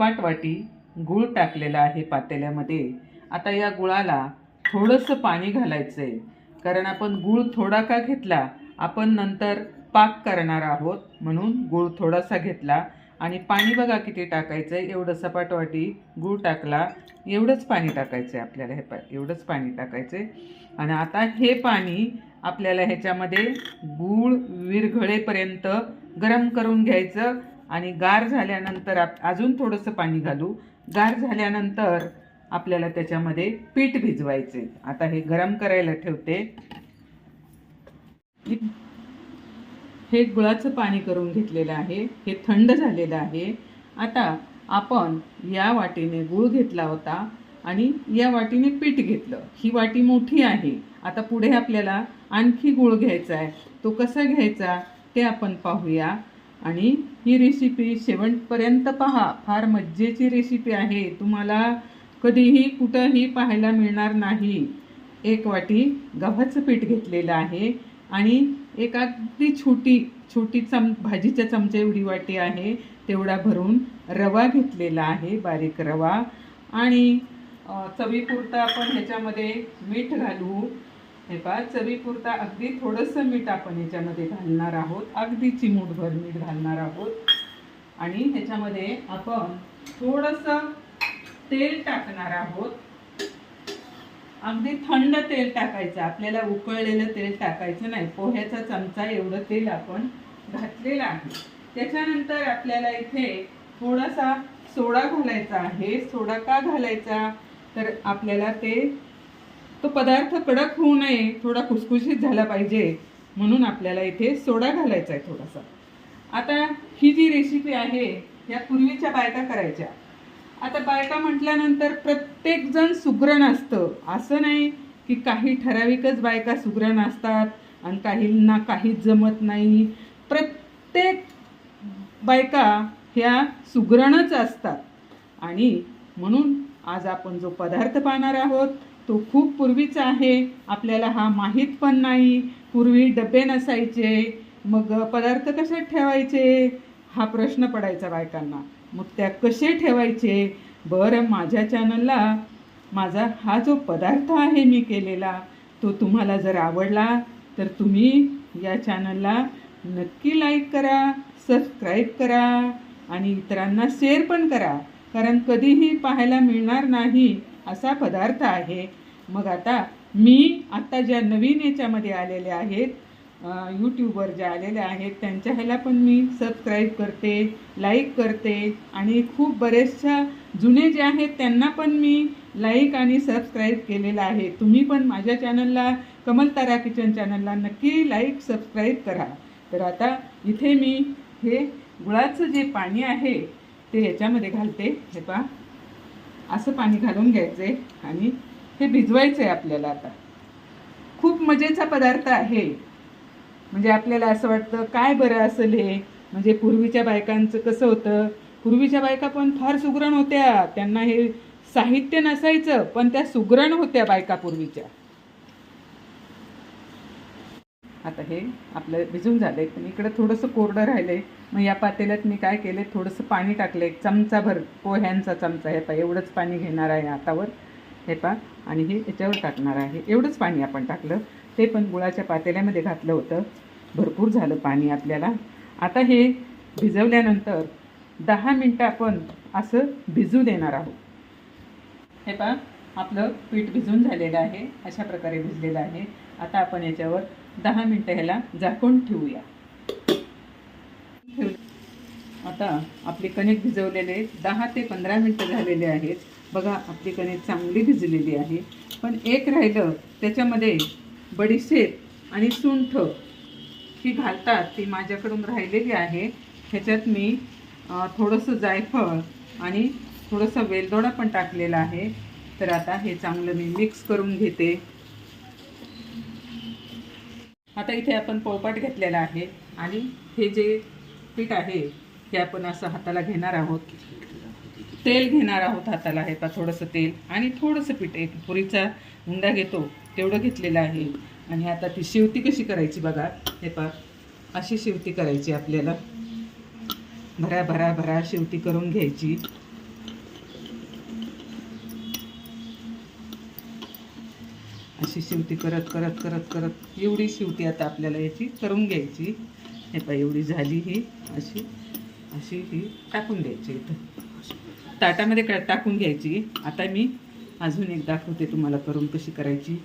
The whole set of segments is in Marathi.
सपाट वाटी गूळ टाकलेला आहे पातेल्यामध्ये. आता या गुळाला थोडंसं पाणी घालायचं आहे कारण आपण गूळ थोडा का घेतला आपण नंतर पाक करणार आहोत म्हणून गूळ थोडासा घेतला. आणि पाणी बघा किती टाकायचं आहे एवढं सपाट वाटी गूळ टाकला एवढंच पाणी टाकायचं आहे आपल्याला. हे पा एवढंच पाणी टाकायचं आहे आणि आता हे पाणी आपल्याला ह्याच्यामध्ये गूळ विरघळेपर्यंत गरम करून घ्यायचं. आणि गार झाल्यानंतर आप अजून थोडंसं पाणी घालू. गार झाल्यानंतर आपल्याला त्याच्यामध्ये पीठ भिजवायचे. आता हे गरम करायला ठेवते. हे गुळाचं पाणी करून घेतलेलं आहे. हे थंड झालेलं आहे. आता आपण या वाटीने गूळ घेतला होता आणि या वाटीने पीठ घेतलं. ही वाटी मोठी आहे. आता पुढे आपल्याला आणखी गूळ घ्यायचा आहे. तो कसा घ्यायचा ते आपण पाहूया. आणि ही रेसिपी शेवटपर्यंत पहा. फार मज्जेची रेसिपी आहे. तुम्हाला कधीही कुठंही पाहायला मिळणार नाही. एक वाटी गव्हाचं पीठ घेतलेलं आहे आणि एक अगदी छोटी छोटी चम भाजीच्या चमच्या एवढी वाटी आहे. तेवढा भरून रवा घेतलेला आहे बारीक रवा. आणि चवीपुरता आपण ह्याच्यामध्ये मीठ घालू. हे पहा चवीपुरता अगदी थोडंसं मीठ आपण ह्याच्यामध्ये घालणार आहोत. अगदी चिमूटभर मीठ घालणार आहोत. आणि ह्याच्यामध्ये आपण थोडंसं तेल टाकणार आहोत. अगदी थंड तेल टाकायचं आपल्याला उकळलेलं तेल टाकायचं नाही. पोह्याचा चमचा एवढं तेल आपण घातलेलं आहे. त्याच्यानंतर आपल्याला इथे थोडासा सोडा घालायचा आहे. सोडा का घालायचा? तर आपल्याला ते तो पदार्थ कडक होऊ नये थोडा खुसखुशीत झाला पाहिजे. म्हणून आपल्याला इथे सोडा घालायचा आहे थोडासा. आता ही जी रेसिपी आहे या पूर्वीच्या बायका करायच्या. आता बायका म्हटल्यानंतर प्रत्येकजण सुग्रण असतं असं नाही की काही ठराविकच बायका सुग्रण असतात आणि काहींना काहीच जमत नाही. प्रत्येक बायका ह्या सुग्रणच असतात. आणि म्हणून आज आपण जो पदार्थ पाहणार आहोत तो खूप पूर्वीचा आहे. आपल्याला हा माहीत पण नाही. पूर्वी डबे नसायचे. मग पदार्थ कशात ठेवायचे? हा प्रश्न पडायचा बायकांना. मग त्या कसे ठेवायचे? बरं माझ्या चॅनलला माझा हा जो पदार्थ आहे मी केलेला तो तुम्हाला जर आवडला तर तुम्ही या चॅनलला नक्की लाईक करा सबस्क्राईब करा आणि इतरांना शेअर पण करा. कारण कधीही पाहायला मिळणार नाही असा पदार्थ आहे. मग आता मी आत्ता ज्या नवीन याच्यामध्ये आलेल्या आहेत यूट्यूबवर ज्या आलेल्या आहेत त्यांच्या ह्याला पण मी सबस्क्राईब करते लाईक करते आणि खूप बरेचशा जुने जे आहेत त्यांना पण मी लाईक आणि सबस्क्राईब केलेलं आहे. तुम्ही पण माझ्या चॅनलला कमल तारा किचन चॅनलला नक्की लाईक सबस्क्राईब करा. तर आता इथे मी हे गुळाचं जे पाणी आहे ते याच्यामध्ये घालते. हे पहा. असं पाणी घालून घ्यायचं आहे आणि हे भिजवायचं आहे आपल्याला आता. खूप मजेचा पदार्थ आहे. म्हणजे आपल्याला असं वाटतं काय बरं असेल हे? म्हणजे पूर्वीच्या बायकांचं कसं होतं? पूर्वीच्या बायका पण फार सुगरण होत्या. त्यांना हे साहित्य नसायचं पण त्या सुगरण होत्या बायका पूर्वीच्या. आता हे आपलं भिजून झालंय पण इकडं थोडंसं कोरडं राहिलं आहे मग या पातेल्यात मी काय केले थोडंसं पाणी टाकलं एक चमचाभर पोह्यांचा चमचा हे पा एवढंच पाणी घेणार आहे हातावर. हे पा आणि हे याच्यावर टाकणार आहे. एवढंच पाणी आपण टाकलं. ते पण गुळाच्या पातेल्यामध्ये घातलं होतं. भरपूर झालं पाणी आपल्याला. आता हे भिजवल्यानंतर दहा मिनटं आपण असं भिजू देणार आहोत. हे पा आपलं पीठ भिजून झालेलं आहे. अशा प्रकारे भिजलेलं आहे. आता आपण याच्यावर दहा मिनटं ह्याला झाकून ठेवूया. आता आपले कणिक भिजवलेले दहा ते पंधरा मिनटं झालेले आहेत. बघा आपली कणिक चांगली भिजलेली आहे. पण एक राहिलं त्याच्यामध्ये बडीशेप आणि सुंठ ही घालतात ती माझ्याकडून राहिलेली आहे. ह्याच्यात मी थोडंसं जायफळ आणि थोडंसं वेलदोडा पण टाकलेला आहे. तर आता हे चांगलं मी मिक्स करून घेते. आता इथे आपण पोळपाट घेतलेला आहे आणि हे जे पीठ आहे हे आपण असं हाताला घेणार आहोत. तेल घेणार आहोत हाताला हे पा थोडंसं तेल आणि थोडंसं पीठ. एक पुरीचा हुंडा घेतो तेवढं घेतलेलं आहे. आणि आता ती शेवती कशी करायची बघा. हे पा अशी शेवती करायची आपल्याला. भरा भरा भरा शेवटी करून घ्यायची. अशी शेवटी करत करत करत करत एवढी शेवटी आता आपल्याला याची करून घ्यायची. हे पा एवढी झाली ही अशी. अशी ही टाकून द्यायची इथं. ताटामध्ये का टाकून घ्यायची. आता मी अजून एक दाखवते तुम्हाला करून कशी करायची.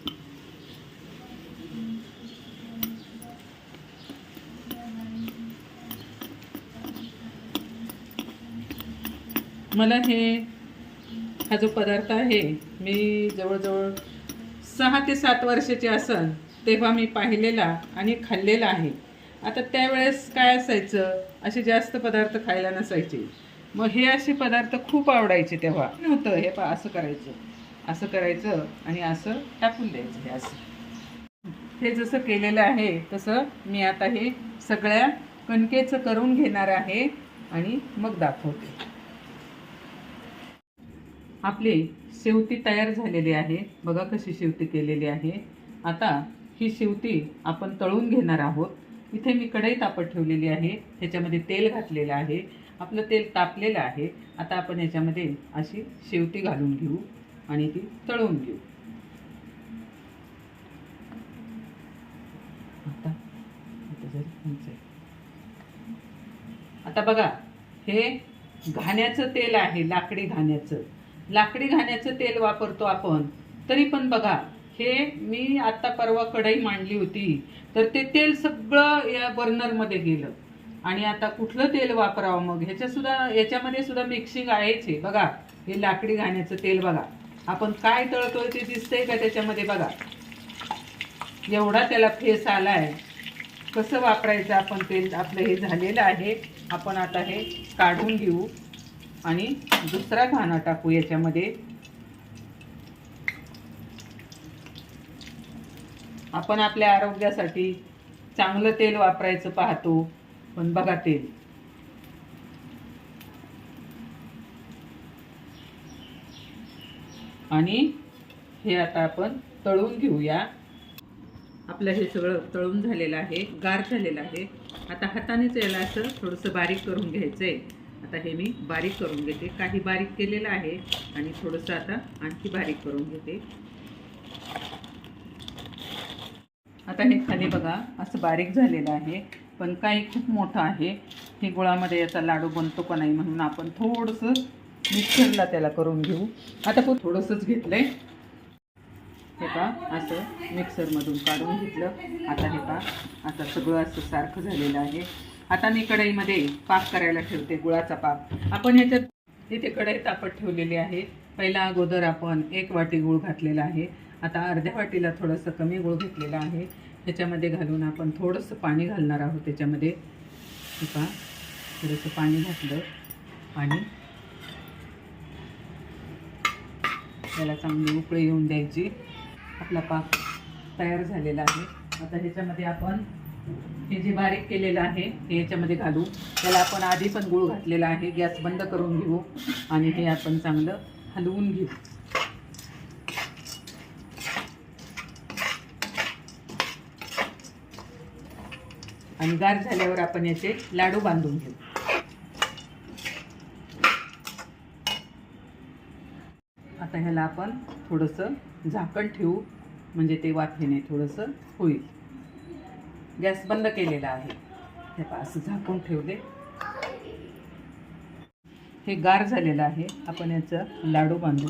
मला हे हा जो पदार्थ आहे मी जवळजवळ सहा ते सात वर्षाची असन तेव्हा मी पाहिलेला आणि खाल्लेला आहे. आता त्यावेळेस काय असायचं? असे जास्त पदार्थ खायला नसायचे. मग हे असे पदार्थ खूप आवडायचे तेव्हा. नव्हतं. हे पा असं करायचं असं करायचं आणि असं टाकून द्यायचं हे असं. हे जसं केलेलं आहे तसं मी आता हे सगळ्या कणकेचं करून घेणार आहे आणि मग दाखवते. आपली शेवती तयार झालेली आहे. बघा कशी शेवती केलेली आहे. आता ही शेवती आपण तळून घेणार आहोत. इथे मी कढई तापत ठेवलेली आहे. ह्याच्यामध्ये तेल घातलेलं आहे. आपलं तेल तापलेलं आहे. आता आपण ह्याच्यामध्ये अशी शेवटी घालून घेऊ आणि ती तळून घेऊ. आता आता बघा हे घाण्याचं तेल आहे लाकडी घाण्याचं. लाकडी घाण्याचं तेल वापरतो आपण तरी पण बघा हे मी आता परवा कढई मांडली होती. तर ते तेल सगळं या बर्नरमध्ये गेलं. आणि आता कुठलं तेल वापरावं मग? ह्याच्या सुद्धा याच्यामध्ये सुद्धा मिक्सिंग आहेच आहे बघा हे लाकडी घाण्याचं तेल बघा. आपण काय तळतोय ते दिसतंय का त्याच्यामध्ये बघा? एवढा त्याला फेस आलाय. कसं वापरायचं आपण तेल आपलं हे झालेलं आहे. आपण आता हे काढून घेऊ. आणि दुसरा घाणा टाकू याच्यामध्ये. आपण आपल्या आरोग्यासाठी चांगलं तेल वापरायचं पाहतो. पण बघा तेल. आणि हे आता आपण तळून घेऊया. आपलं हे सगळं तळून झालेलं आहे गार झालेलं आहे. आता हातानेच याला असं थोडंसं बारीक करून घ्यायचं आहे आता हे मी बारीक करून घेते. काही बारीक केलेलं आहे आणि थोडंसं आता आणखी बारीक करून घेते. आता हे खाली बघा असं बारीक झालेलं आहे पण काही खूप मोठं आहे. हे गुळामध्ये याचा लाडू बनतो का नाही म्हणून आपण थोडंसं मिक्सरला त्याला करून घेऊ. आता खूप थोडंसंच घेतलंय. हे का असं मिक्सरमधून काढून घेतलं. आता हे का आता सगळं असं सारखं झालेलं आहे. आता मी कढईमध्ये पाक करायला ठेवते गुळाचा पाक. आपण ह्याच्यात इथे कढई तापत ठेवलेली आहे. पहिला अगोदर आपण एक वाटी गूळ घातलेला आहे. आता अर्ध्या वाटीला थोडंसं कमी गूळ घेतलेला आहे. ह्याच्यामध्ये घालून आपण थोडंसं पाणी घालणार आहोत. त्याच्यामध्ये का थोडंसं पाणी घातलं आणि त्याला चांगली उकळी येऊन द्यायची. आपला पाक तयार झालेला आहे. आता ह्याच्यामध्ये आपण हे जे बारीक केलेलं आहे हे याच्यामध्ये घालू. त्याला आपण आधी पण गूळ घातलेला आहे. गॅस बंद करून घेऊ आणि हे आपण चांगलं हलवून घेऊ. आणि गार झाल्यावर आपण याचे लाडू बांधून घेऊ. आता ह्याला आपण थोडंसं झाकण ठेवू म्हणजे ते वाफेने थोडंसं होईल. गॅस बंद केलेला आहे. हे पहा असं झाकून ठेवले हे गार झालेलं आहे. आपण याचं लाडू बांधू.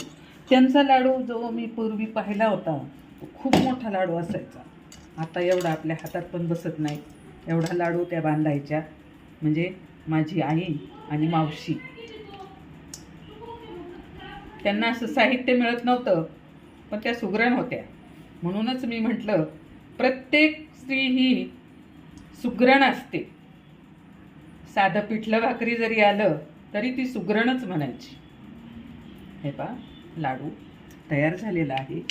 त्यांचा लाडू जो मी पूर्वी पाहिला होता तो खूप मोठा लाडू असायचा. आता एवढा आपल्या हातात पण बसत नाही. एवढा लाडू त्या बांधायच्या. म्हणजे माझी आई आणि मावशी. त्यांना असं साहित्य मिळत नव्हतं पण त्या सुगरण होत्या. म्हणूनच मी म्हटलं प्रत्येक स्त्री ही सुगरण असते. साधं पिठलं भाकरी जरी आलं तरी ती सुगरणच म्हणायची. हे पा लाडू तयार झालेला आहे.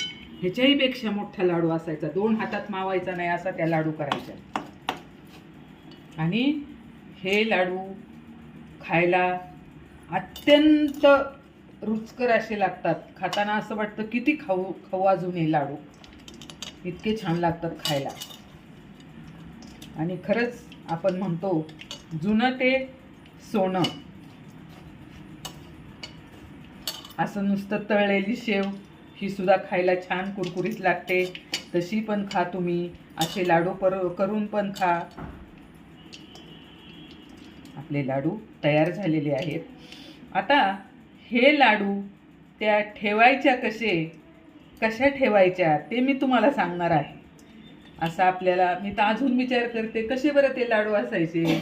ह्याच्याही पेक्षा मोठा लाडू असायचा. दोन हातात मावायचा नाही असा त्या लाडू करायच्या. आणि हे लाडू खायला अत्यंत रुचकर असे लागतात. खाताना असं वाटतं किती खाऊ खाऊ अजून हे लाडू. इतके छान लागतात खायला. आणि खरंच आपण म्हणतो जुनं ते सोनं. असं नुसतं तळलेली शेव ही सुद्धा खायला छान कुरकुरीत लागते. तशी पण खा तुम्ही. असे लाडू पर करून पण खा. आपले लाडू तयार झालेले आहेत. आता हे लाडू त्या ठेवायच्या कसे कशा ठेवायच्या ते मी तुम्हाला सांगणार आहे. असं आपल्याला मी तर अजून विचार करते कसे बरं ते लाडू असायचे?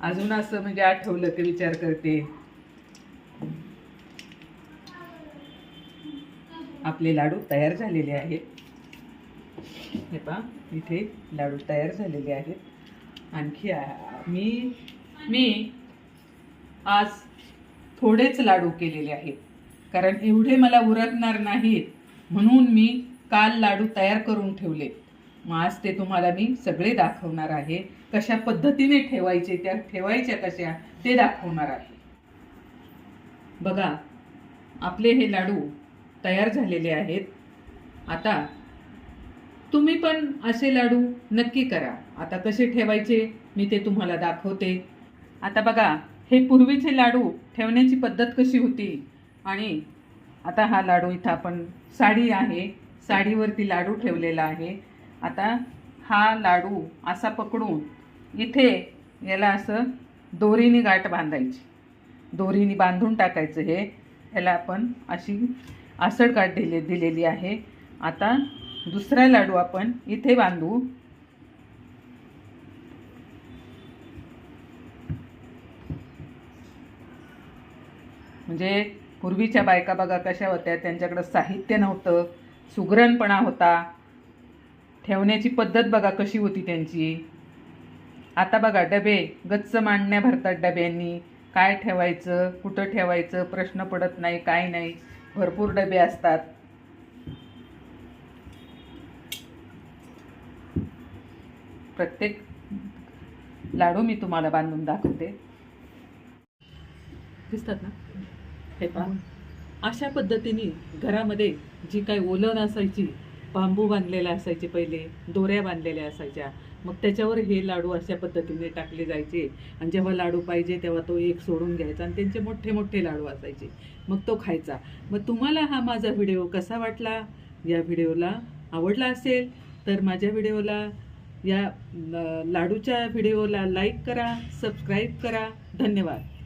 अजून असं म्हणजे आठवलं की विचार करते. आपले लाडू तयार झालेले आहेत. हे पहा इथे लाडू तयार झालेले आहेत. आणखी मी मी आज थोडेच लाडू केलेले आहेत. कारण एवढे मला उरकणार नाहीत म्हणून मी काल लाडू तयार करून ठेवले. मग आज ते तुम्हाला मी सगळे दाखवणार आहे. कशा पद्धतीने ठेवायचे त्या ठेवायच्या कशा ते दाखवणार आहे. बघा आपले हे लाडू तयार झालेले आहेत. आता तुम्ही पण असे लाडू नक्की करा. आता कसे ठेवायचे मी ते तुम्हाला दाखवते. आता बघा हे पूर्वीचे लाडू ठेवण्याची पद्धत कशी होती? आणि आता हा लाडू इथं आपण साडी आहे साडीवरती लाडू ठेवलेला आहे. आता हा लाडू असा पकडून इथे याला असं दोरीने गाठ बांधायची. दोरीने बांधून टाकायचं हे. याला आपण अशी आसड गाठ दिले दिलेली आहे. आता दुसरा लाडू आपण इथे बांधू. म्हणजे पूर्वीच्या बायका बघा कशा होत्या त्यांच्याकडं साहित्य नव्हतं सुगरणपणा होता. ठेवण्याची पद्धत बघा कशी होती त्यांची. आता बघा डबे गच्च मांडण्या भरतात डब्यांनी. काय ठेवायचं कुठं ठेवायचं प्रश्न पडत नाही काय नाही. भरपूर डबे असतात. प्रत्येक लाडू मी तुम्हाला बांधून दाखवते. दिसतात ना? हे अशा पद्धतीने घरामध्ये जी काही ओलन असायची बांबू बांधलेला असायचे पहिले दोऱ्या बांधलेल्या असायच्या. मग त्याच्यावर हे लाडू अशा पद्धतीने टाकले जायचे. आणि जेव्हा लाडू पाहिजे तेव्हा तो एक सोडून घ्यायचा आणि त्यांचे मोठे मोठे लाडू असायचे. मग तो खायचा. मग तुम्हाला हा माझा व्हिडिओ कसा वाटला? या व्हिडिओला आवडला असेल तर माझ्या व्हिडिओला या लाडूच्या व्हिडिओला लाईक करा सबस्क्राईब करा. धन्यवाद.